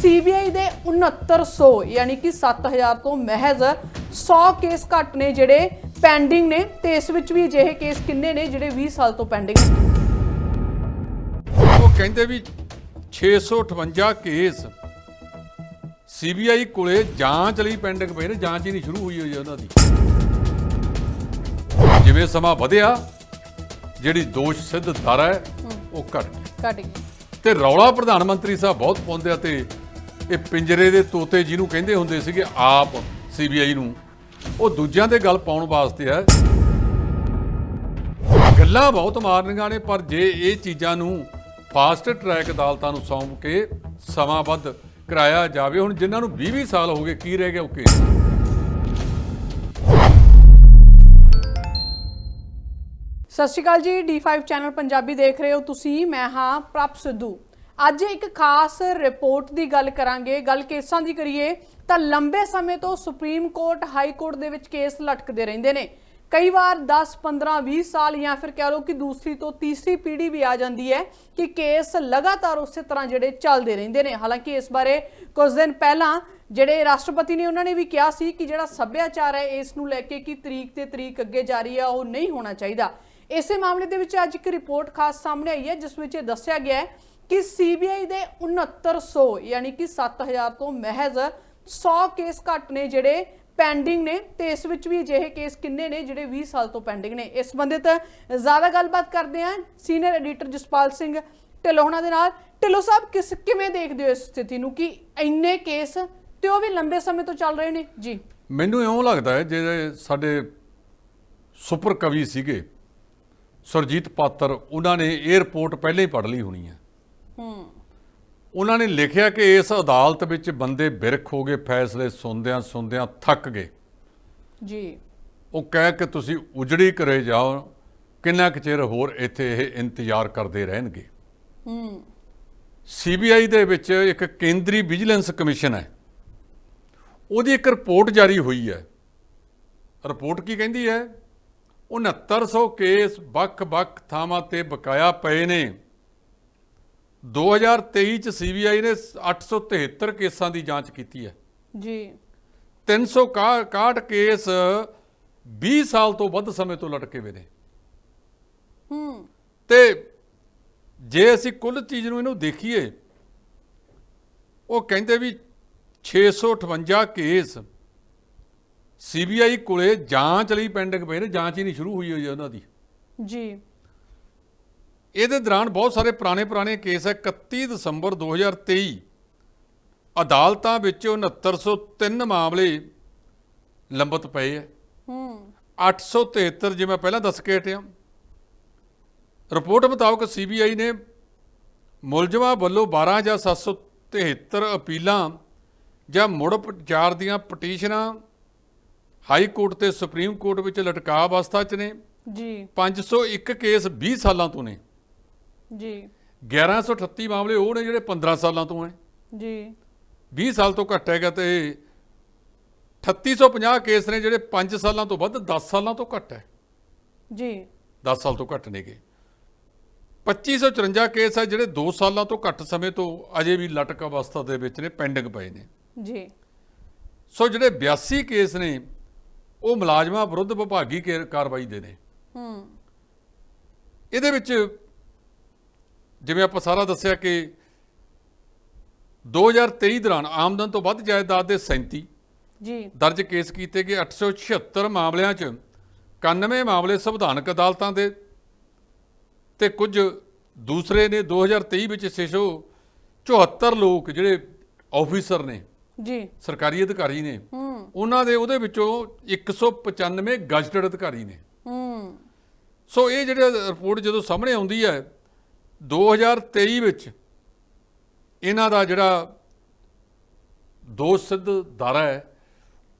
CBI ਦੇ 6900 ਯਾਨੀ ਕਿ 7000 ਤੋਂ ਮਹਿਜ਼ 100 ਕੇਸ ਘੱਟ ਨੇ ਜਿਹੜੇ ਪੈਂਡਿੰਗ ਨੇ ਤੇ ਇਸ ਵਿੱਚ ਵੀ ਅਜਿਹੇ ਕੇਸ ਕਿੰਨੇ ਨੇ ਜਿਹੜੇ 20 ਸਾਲ ਤੋਂ ਪੈਂਡਿੰਗ ਨੇ? ਉਹ ਕਹਿੰਦੇ ਵੀ 658 ਕੇਸ ਸੀਬੀਆਈ ਕੋਲੇ ਜਾਂਚ ਲਈ ਪੈਂਡਿੰਗ ਪਏ ਨੇ ਜਾਂਚ ਹੀ ਨਹੀਂ ਸ਼ੁਰੂ ਹੋਈ ਹੋਈ ਉਹਨਾਂ ਦੀ। ਜਿਵੇਂ ਸਮਾਂ ਵਧਿਆ ਜਿਹੜੀ ਦੋਸ਼ ਸਿੱਧ ਦਰ ਹੈ ਉਹ ਘਟ ਗਈ ਘਟ ਗਈ ਤੇ ਰੌਲਾ ਪ੍ਰਧਾਨ ਮੰਤਰੀ ਸਾਹਿਬ ਬਹੁਤ ਪਾਉਂਦੇ ਆ ਤੇ ਇਹ ਪਿੰਜਰੇ ਦੇ ਤੋਤੇ ਜਿਹਨੂੰ ਕਹਿੰਦੇ ਹੁੰਦੇ ਸੀਗੇ, ਆਪ ਸੀਬੀਆਈ ਨੂੰ। ਉਹ ਦੂਜਿਆਂ ਦੇ ਗੱਲ ਪਾਉਣ ਵਾਸਤੇ ਹੈ ਗੱਲਾਂ ਬਹੁਤ ਮਾਰਨੀਆਂ ਨੇ, ਪਰ ਜੇ ਇਹ ਚੀਜ਼ਾਂ ਨੂੰ ਫਾਸਟ ਟਰੈਕ ਅਦਾਲਤਾਂ ਨੂੰ ਸੌਂਪ ਕੇ ਸਮਾਂ ਵੱਧ ਕਰਾਇਆ ਜਾਵੇ, ਹੁਣ ਜਿਨ੍ਹਾਂ ਨੂੰ 20 20 ਸਾਲ ਹੋ ਗਏ, ਕੀ ਰਹਿ ਗਿਆ ਉਹ ਕੇਸ ਸਤਿ ਸ਼੍ਰੀ ਅਕਾਲ ਜੀ D5 ਚੈਨਲ ਪੰਜਾਬੀ ਦੇਖ ਰਹੇ ਹੋ ਤੁਸੀਂ, ਮੈਂ ਹਾਂ ਪ੍ਰਭ ਸਿੱਧੂ। ਅੱਜ ਇੱਕ ਖਾਸ ਰਿਪੋਰਟ ਦੀ ਗੱਲ ਕਰਾਂਗੇ, ਗੱਲ ਕੇਸਾਂ ਦੀ ਕਰੀਏ, ਤਾਂ ਲੰਬੇ ਸਮੇਂ ਤੋਂ ਸੁਪਰੀਮ ਕੋਰਟ ਹਾਈ ਕੋਰਟ ਦੇ ਵਿੱਚ ਕੇਸ ਲਟਕਦੇ ਰਹਿੰਦੇ ਨੇ। ਕਈ ਵਾਰ 10 15 20 ਸਾਲ ਜਾਂ ਫਿਰ ਕਹਿ ਲਓ ਕਿ ਦੂਸਰੀ ਤੋਂ ਤੀਸਰੀ ਪੀੜ੍ਹੀ ਵੀ ਆ ਜਾਂਦੀ ਹੈ ਕਿ ਕੇਸ ਲਗਾਤਾਰ ਉਸੇ ਤਰ੍ਹਾਂ ਜਿਹੜੇ ਚੱਲਦੇ ਰਹਿੰਦੇ ਨੇ। ਹਾਲਾਂਕਿ ਇਸ ਬਾਰੇ ਕੁਝ ਦਿਨ ਪਹਿਲਾਂ ਜਿਹੜੇ ਰਾਸ਼ਟਰਪਤੀ ਨੇ ਉਹਨਾਂ ਨੇ ਵੀ ਕਿਹਾ ਸੀ ਕਿ ਜਿਹੜਾ ਸੱਭਿਆਚਾਰ ਹੈ, ਇਸ ਨੂੰ ਲੈ ਕੇ ਕਿ ਤਰੀਕ ਤੇ ਤਰੀਕ ਅੱਗੇ ਜਾ ਰਹੀ ਆ, ਉਹ ਨਹੀਂ ਹੋਣਾ ਚਾਹੀਦਾ। ਇਸੇ ਮਾਮਲੇ ਦੇ ਵਿੱਚ ਅੱਜ ਇੱਕ ਰਿਪੋਰਟ ਖਾਸ ਸਾਹਮਣੇ ਆਈ ਹੈ, ਜਿਸ ਵਿੱਚ ਇਹ ਦੱਸਿਆ ਗਿਆ ਹੈ ਕਿ ਸੀਬੀਆਈ ਦੇ 6900 ਯਾਨੀ ਕਿ 7000 ਤੋਂ ਮਹਿਜ਼ 100 ਕੇਸ ਘੱਟ ਨੇ ਜਿਹੜੇ ਪੈਂਡਿੰਗ ਨੇ ਤੇ ਇਸ ਵਿੱਚ ਵੀ ਅਜਿਹੇ ਕੇਸ ਕਿੰਨੇ ਨੇ ਜਿਹੜੇ 20 ਸਾਲ ਤੋਂ ਪੈਂਡਿੰਗ ਨੇ। ਇਸ ਸੰਬੰਧਿਤ ਜ਼ਿਆਦਾ ਗੱਲਬਾਤ ਕਰਦੇ ਹਾਂ ਸੀਨੀਅਰ ਐਡੀਟਰ ਜਸਪਾਲ ਸਿੰਘ ਢਿੱਲੋਂ ਉਹਨਾਂ ਦੇ ਨਾਲ। ਢਿੱਲੋਂ ਸਾਹਿਬ, ਕਿਸ ਕਿਵੇਂ ਦੇਖਦੇ ਹੋ ਇਸ ਸਥਿਤੀ ਨੂੰ ਕਿ ਇੰਨੇ ਕੇਸ ਤੇ ਉਹ ਵੀ ਲੰਬੇ ਸਮੇਂ ਤੋਂ ਚੱਲ ਰਹੇ ਨੇ? ਜੀ। ਮੈਨੂੰ ਇਉਂ ਲੱਗਦਾ ਹੈ, ਜਿਹੜੇ ਸਾਡੇ ਸੁਪਰ ਕਵੀ ਸੀਗੇ, ਸੁਰਜੀਤ ਪਾਤਰ, ਉਹਨਾਂ ਨੇ ਇਹ ਪਹਿਲੇ ਹੀ ਪੜ੍ਹ ਲਈ ਹੋਣੀ ਹੈ। ਹੂੰ। ਉਹਨਾਂ ਨੇ ਲਿਖਿਆ ਕਿ ਇਸ ਅਦਾਲਤ ਵਿੱਚ ਬੰਦੇ ਬਿਰਖ ਹੋ ਗਏ ਫੈਸਲੇ ਸੁਣਦਿਆਂ ਸੁਣਦਿਆਂ ਥੱਕ ਗਏ। ਜੀ। ਉਹ ਕਹਿ ਕਿ ਤੁਸੀਂ ਉਜੜੀ ਕਰੇ ਜਾਓ ਕਿੰਨਾ ਕੁ ਚਿਰ ਹੋਰ ਇੱਥੇ ਇਹ ਇੰਤਜ਼ਾਰ ਕਰਦੇ ਰਹਿਣਗੇ। ਹੂੰ। ਸੀਬੀਆਈ ਦੇ ਵਿੱਚ ਇੱਕ ਕੇਂਦਰੀ ਵਿਜੀਲੈਂਸ ਕਮਿਸ਼ਨ ਹੈ। ਉਹਦੀ ਇੱਕ ਰਿਪੋਰਟ ਜਾਰੀ ਹੋਈ ਹੈ। ਰਿਪੋਰਟ ਕੀ ਕਹਿੰਦੀ ਹੈ? 6900 ਕੇਸ ਵੱਖ-ਵੱਖ ਥਾਵਾਂ ਤੇ ਬਕਾਇਆ ਪਏ ਨੇ। 2023 ਚ ਸੀਬੀਆਈ ਨੇ 873 ਕੇਸਾਂ ਦੀ ਜਾਂਚ ਕੀਤੀ ਹੈ। ਜੀ। 361 ਕੇਸ 20 ਸਾਲ ਤੋਂ ਵੱਧ ਸਮੇਂ ਤੋਂ ਲਟਕੇ ਹੋਏ ਨੇ। ਹੂੰ। ਤੇ ਜੇ ਅਸੀਂ ਕੁੱਲ ਚੀਜ਼ ਨੂੰ ਇਹਨੂੰ ਦੇਖੀਏ ਉਹ ਕਹਿੰਦੇ ਵੀ 658 ਕੇਸ ਸੀਬੀਆਈ ਕੋਲੇ ਜਾਂਚ ਲਈ ਪੈਂਡਿੰਗ ਪਏ ਨੇ ਜਾਂਚ ਹੀ ਨਹੀਂ ਸ਼ੁਰੂ ਹੋਈ ਹੋਈ ਉਹਨਾਂ ਦੀ। ਜੀ। ਇਹਦੇ ਦੌਰਾਨ ਬਹੁਤ ਸਾਰੇ ਪੁਰਾਣੇ ਪੁਰਾਣੇ ਕੇਸ ਹੈ। 31 ਦਸੰਬਰ 2023 ਅਦਾਲਤਾਂ ਵਿੱਚ 6903 ਮਾਮਲੇ ਲੰਬਤ ਪਏ ਹੈ। ਹੂੰ। 873 ਜਿਵੇਂ ਮੈਂ ਪਹਿਲਾਂ ਦੱਸ ਕੇ ਹਟਿਆ। ਰਿਪੋਰਟ ਮੁਤਾਬਕ ਸੀਬੀਆਈ ਨੇ ਮੁਲਜ਼ਮਾਂ ਵੱਲੋਂ 12 ਜਾਂ 773 ਅਪੀਲਾਂ ਜਾਂ ਮੁੜ ਵਿਚਾਰ ਦੀਆਂ ਪਟੀਸ਼ਨਾਂ ਹਾਈ ਕੋਰਟ ਤੇ ਸੁਪਰੀਮ ਕੋਰਟ ਵਿੱਚ ਲਟਕਾ ਅਵਸਥਾ 'ਚ ਨੇ। ਜੀ। 501 ਕੇਸ 20 ਸਾਲਾਂ ਤੋਂ ਨੇ। ਜੀ। 1138 ਮਾਮਲੇ ਉਹ ਨੇ ਜਿਹੜੇ 15 ਸਾਲਾਂ ਤੋਂ ਹੈ ਜੀ। 20 ਸਾਲ ਤੋਂ ਘੱਟ ਹੈਗਾ ਤੇ 3850 ਕੇਸ ਨੇ ਜਿਹੜੇ 5 ਸਾਲਾਂ ਤੋਂ ਵੱਧ 10 ਸਾਲਾਂ ਤੋਂ ਘੱਟ ਹੈ ਜੀ। 10 ਸਾਲ ਤੋਂ ਘੱਟ ਨੇਗੇ। 2554 ਕੇਸ ਹੈ ਜਿਹੜੇ 2 ਸਾਲਾਂ ਤੋਂ ਘੱਟ ਸਮੇਂ ਤੋਂ ਅਜੇ ਵੀ ਲਟਕ ਅਵਸਥਾ ਦੇ ਵਿੱਚ ਨੇ ਪੈਂਡਿੰਗ ਪਏ ਨੇ। ਜੀ। ਸੋ ਜਿਹੜੇ 82 ਕੇਸ ਨੇ ਉਹ ਮੁਲਾਜ਼ਮਾਂ ਵਿਰੁੱਧ ਵਿਭਾਗੀ ਕਾਰਵਾਈ ਦੇ ਨੇ। ਹੂੰ। ਇਹਦੇ ਵਿੱਚ ਜਿਵੇਂ ਆਪਾਂ ਸਾਰਾ ਦੱਸਿਆ ਕਿ 2023 ਦੌਰਾਨ ਆਮਦਨ ਤੋਂ ਵੱਧ ਜਾਇਦਾਦ ਦੇ 37 ਜੀ। ਦਰਜ ਕੇਸ ਕੀਤੇ ਗਏ 876 ਮਾਮਲਿਆਂ 'ਚ 91 ਮਾਮਲੇ ਸੰਵਿਧਾਨਕ ਅਦਾਲਤਾਂ ਦੇ ਤੇ ਕੁਝ ਦੂਸਰੇ ਨੇ 2023 ਵਿੱਚ 674 ਲੋਕ ਜਿਹੜੇ ਆਫੀਸਰ ਨੇ ਜੀ। ਸਰਕਾਰੀ ਅਧਿਕਾਰੀ ਨੇ ਉਹਨਾਂ ਦੇ ਉਹਦੇ ਵਿੱਚੋਂ 195 ਗਜ਼ਟਡ ਅਧਿਕਾਰੀ ਨੇ। ਹੂੰ। ਸੋ ਇਹ ਜਿਹੜੇ ਰਿਪੋਰਟ ਜਦੋਂ ਸਾਹਮਣੇ ਆਉਂਦੀ ਹੈ 2023 ਵਿੱਚ ਇਹਨਾਂ ਦਾ ਜਿਹੜਾ ਦੋਸ਼ ਸਿੱਧ ਦਰ ਹੈ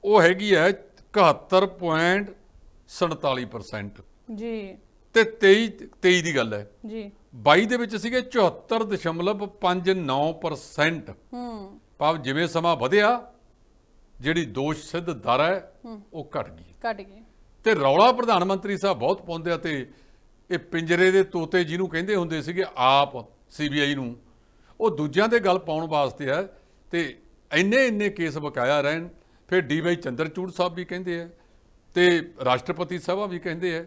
ਉਹ ਹੈਗੀ ਹੈ 71.47% ਜੀ। ਤੇ 23 23 ਦੀ ਗੱਲ ਹੈ। ਜੀ। 22 ਦੇ ਵਿੱਚ ਸੀਗੇ 74.59% ਹੂੰ। ਭਾਵ ਜਿਵੇਂ ਸਮਾਂ ਵਧਿਆ ਜਿਹੜੀ ਦੋਸ਼ ਸਿੱਧ ਦਰ ਹੈ ਉਹ ਘਟ ਗਈ। ਕੱਟ ਗਏ ਤੇ ਰੌਲਾ ਪ੍ਰਧਾਨ ਮੰਤਰੀ ਸਾਹਿਬ ਬਹੁਤ ਪਾਉਂਦੇ ਆ ਤੇ ਇਹ ਪਿੰਜਰੇ ਦੇ ਤੋਤੇ ਜਿਹਨੂੰ ਕਹਿੰਦੇ ਹੁੰਦੇ ਸੀਗੇ ਆਪ ਸੀਬੀਆਈ ਨੂੰ। ਉਹ ਦੂਜਿਆਂ ਦੇ ਗੱਲ ਪਾਉਣ ਵਾਸਤੇ ਹੈ ਤੇ ਇੰਨੇ ਇੰਨੇ ਕੇਸ ਬਕਾਇਆ ਰਹਿਣ ਫਿਰ ਡੀਵਾਈ ਚੰਦਰਚੂੜ ਸਾਹਿਬ ਵੀ ਕਹਿੰਦੇ ਆ ਤੇ ਰਾਸ਼ਟਰਪਤੀ ਸਭਾ ਵੀ ਕਹਿੰਦੇ ਆ।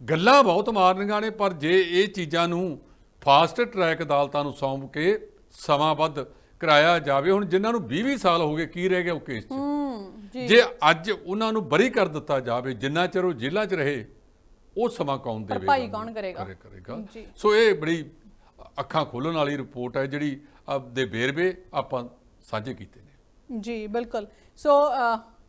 ਗੱਲਾਂ ਬਹੁਤ ਮਾਰਨੀਆਂ ਨੇ ਪਰ ਜੇ ਇਹ ਚੀਜ਼ਾਂ ਨੂੰ ਫਾਸਟ ਟਰੈਕ ਅਦਾਲਤਾਂ ਨੂੰ ਸੌਂਪ ਕੇ ਸਮਾਂ ਵੱਧ ਕਰਾਇਆ ਜਾਵੇ ਹੁਣ ਜਿਨ੍ਹਾਂ ਨੂੰ 20-20 ਸਾਲ ਹੋ ਗਏ ਕੀ ਰਹਿ ਗਿਆ ਉਹ ਕੇਸ 'ਚ? ਜੇ ਅੱਜ ਉਹਨਾਂ ਨੂੰ ਬਰੀ ਕਰ ਦਿੱਤਾ ਜਾਵੇ ਜਿੰਨਾ ਚਿਰ ਉਹ ਜੇਲ੍ਹਾਂ 'ਚ ਰਹੇ ਉਹ ਸਮਾਂ ਕੌਣ ਦੇਵੇਗਾ ਭਰਪਾਈ ਕੌਣ ਕਰੇਗਾ? ਕਰੇ- ਕਰੇਗਾ। ਜੀ। ਸੋ ਇਹ ਬੜੀ ਅੱਖਾਂ ਖੋਲਣ ਵਾਲੀ ਰਿਪੋਰਟ ਹੈ ਜਿਹੜੀ ਦੇ ਵੇਰਵੇ ਆਪਾਂ ਸਾਂਝੇ ਕੀਤੇ ਨੇ। ਜੀ ਬਿਲਕੁਲ। ਸੋ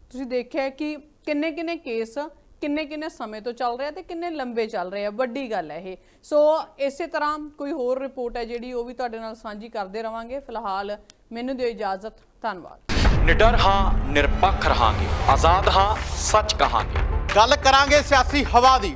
ਤੁਸੀਂ ਦੇਖਿਆ ਕਿ ਕਿੰਨੇ ਕਿੰਨੇ ਕੇਸ ਕਿੰਨੇ ਕਿੰਨੇ ਸਮੇਂ ਤੋਂ ਚੱਲ ਰਿਹਾ ਤੇ ਕਿੰਨੇ ਲੰਬੇ ਚੱਲ ਰਹੇ ਆ ਵੱਡੀ ਗੱਲ ਹੈ ਇਹ। ਸੋ ਇਸੇ ਤਰ੍ਹਾਂ ਕੋਈ ਹੋਰ ਰਿਪੋਰਟ ਹੈ ਜਿਹੜੀ ਉਹ ਵੀ ਤੁਹਾਡੇ ਨਾਲ ਸਾਂਝੀ ਕਰਦੇ ਰਵਾਂਗੇ। ਫਿਲਹਾਲ ਮੈਨੂੰ ਦਿਓ ਇਜਾਜ਼ਤ। ਧੰਨਵਾਦ। ਨਿਡਰ ਹਾਂ ਨਿਰਪੱਖ ਰਹਾਂਗੇ। ਆਜ਼ਾਦ ਹਾਂ ਸੱਚ ਕਹਾਂਗੇ। ਗੱਲ ਕਰਾਂਗੇ ਸਿਆਸੀ ਹਵਾ ਦੀ।